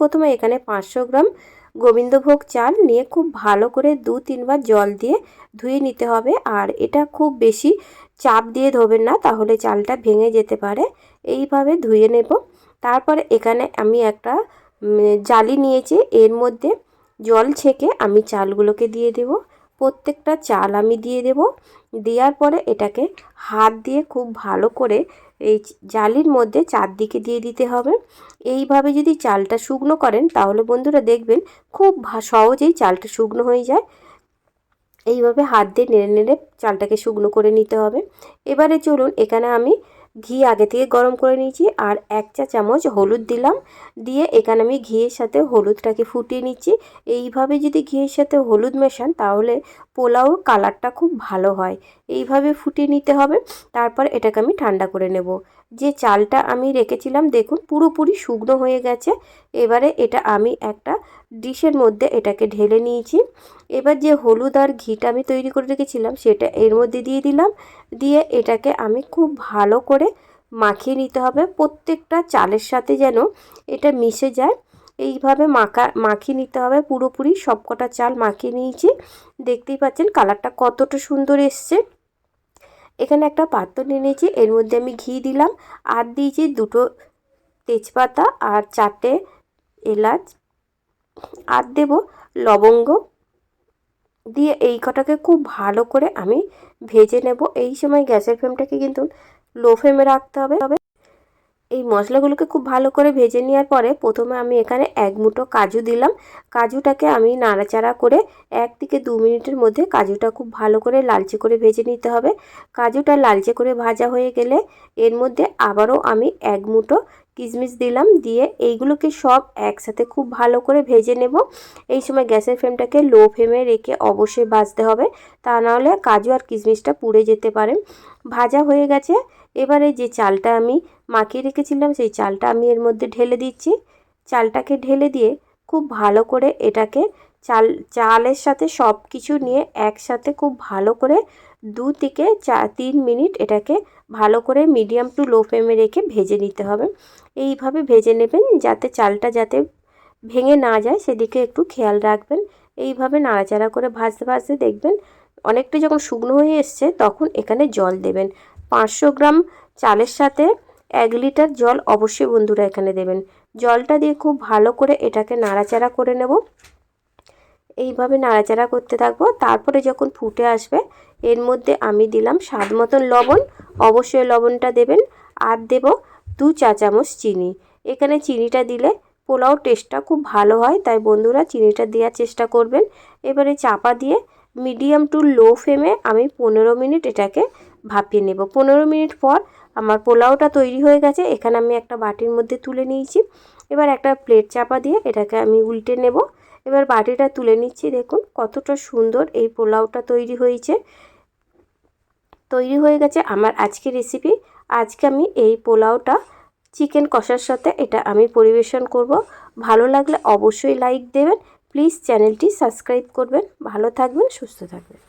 প্রথমে এখানে পাঁচশো গ্রাম গোবিন্দভোগ চাল নিয়ে খুব ভালো করে দু তিনবার জল দিয়ে ধুয়ে নিতে হবে। আর এটা খুব বেশি চাপ দিয়ে ধোবেন না, তাহলে চালটা ভেঙে যেতে পারে। এইভাবে ধুয়ে নেব। তারপরে এখানে আমি একটা জালি নিয়েছি। এর মধ্যে জল ছেঁকে আমি চালগুলোকে দিয়ে দেব। প্রত্যেকটা চাল আমি দিয়ে দেব। দেওয়ার পরে এটাকে হাত দিয়ে খুব ভালো করে এই জালির মধ্যে চারদিকে দিয়ে দিতে হবে। এইভাবে যদি চালটা শুকনো করেন, তাহলে বন্ধুরা দেখবেন খুব সহজেই চালটা শুকনো হয়ে যায়। এইভাবে হাত দিয়ে নেড়ে নেড়ে চালটাকে শুকনো করে নিতে হবে। এবারে চলুন, এখানে আমি ঘি আগে থেকে গরম করে নিয়েছি আর এক চা চামচ হলুদ দিলাম। দিয়ে এখানে আমি ঘিয়ের সাথে হলুদটাকে ফুটিয়ে নিচ্ছি। এইভাবে যদি ঘিয়ের সাথে হলুদ মেশান তাহলে পোলাওর কালারটা খুব ভালো হয়। এইভাবে ফুটিয়ে নিতে হবে। তারপর এটাকে আমি ঠান্ডা করে নেব। যে চালটা আমি রেখেছিলাম, দেখুন পুরোপুরি শুকনো হয়ে গেছে। এবারে এটা আমি একটা ডিশের মধ্যে এটাকে ঢেলে নিয়েছি। এবার যে হলুদ আর ঘিটা আমি তৈরি করে রেখেছিলাম, সেটা এর মধ্যে দিয়ে দিলাম। দিয়ে এটাকে আমি খুব ভালো করে মাখিয়ে নিতে হবে। প্রত্যেকটা চালের সাথে যেন এটা মিশে যায়, এইভাবে মাখা, মাখিয়ে নিতে হবে। পুরোপুরি সবকটা চাল মাখিয়ে নিয়েছি। দেখতেই পাচ্ছেন কালারটা কতটা সুন্দর এসছে। এখানে একটা পাত্র নিয়ে নিয়েছি, এর মধ্যে আমি ঘি দিলাম। আর দিয়েছি দুটো তেজপাতা আর চারটে এলাচ। আর দেব লবঙ্গ। দিয়ে এই কটাকে খুব ভালো করে আমি ভেজে নেব। এই সময় গ্যাসের ফ্লেমটাকে কিন্তু লো ফ্লেমে রাখতে হবে। তবে এই মশলাগুলোকে খুব ভালো করে ভেজে নেওয়ার পরে প্রথমে আমি এখানে এক মুঠো কাজু দিলাম। কাজুটাকে আমি নাড়াচাড়া করে এক থেকে দু মিনিটের মধ্যে কাজুটা খুব ভালো করে লালচে করে ভেজে নিতে হবে। কাজুটা লালচে করে ভাজা হয়ে গেলে এর মধ্যে আবারও আমি এক মুঠো কিশমিশ দিলাম, দিয়ে এইগুলোকে সব একসাথে খুব ভালো করে ভেজে নেব। এই সময় গ্যাসের ফ্লেমটাকে লো ফ্লেমে রেখে অবশ্যই ভাজতে হবে। তা নাহলে কাজু আর কিশমিশটা পুড়ে যেতে পারে। ভাজা হয়ে গেছে। এবারে যে চালটা আমি মাখিয়ে রেখেছিলাম, সেই চালটা আমি এর মধ্যে ঢেলে দিচ্ছি। চালটাকে ঢেলে দিয়ে খুব ভালো করে এটাকে চাল, চালের সাথে সব কিছু নিয়ে একসাথে খুব ভালো করে দু থেকে চা তিন মিনিট এটাকে ভালো করে মিডিয়াম টু লো ফ্লেমে রেখে ভেজে নিতে হবে। এইভাবে ভেজে নেবেন যাতে চালটা যাতে ভেঙে না যায়, সেদিকে একটু খেয়াল রাখবেন। এইভাবে নাড়াচাড়া করে ভাজতে ভাজতে দেখবেন অনেকটা যখন শুকনো হয়ে এসছে তখন এখানে জল দেবেন। পাঁচশো গ্রাম চালের সাথে এক লিটার জল অবশ্যই বন্ধুরা এখানে দেবেন। জলটা দিয়ে খুব ভালো করে এটাকে নাড়াচাড়া করে নেব। এইভাবে নাড়াচাড়া করতে থাকব। তারপরে যখন ফুটে আসবে, এর মধ্যে আমি দিলাম স্বাদ মতন লবণ। অবশ্যই লবণটা দেবেন। আর দেব দু চা চামচ চিনি। এখানে চিনিটা দিলে পোলাও টেস্টটা খুব ভালো হয়, তাই বন্ধুরা চিনিটা দেওয়ার চেষ্টা করবেন। এবারে চাপা দিয়ে মিডিয়াম টু লো ফ্লেমে আমি পনেরো মিনিট এটাকে ভাপিয়ে নেব। পনেরো মিনিট পর আমার পোলাওটা তৈরি হয়ে গেছে। এখানে আমি একটা বাটির মধ্যে তুলে নিয়েছি। এবার একটা প্লেট চাপা দিয়ে এটাকে আমি উল্টে নেব। এবার বাটিটা তুলে নিচ্ছি, দেখুন কতটা সুন্দর এই পোলাওটা তৈরি হয়েছে। তৈরি হয়ে গেছে আমার আজকে রেসিপি আজকে আমি এই পোলাওটা চিকেন কষার সাথে এটা আমি পরিবেশন করব। ভালো লাগলে অবশ্যই লাইক দেবেন। প্লিজ চ্যানেলটি সাবস্ক্রাইব করবেন। ভালো থাকবেন, সুস্থ থাকবেন।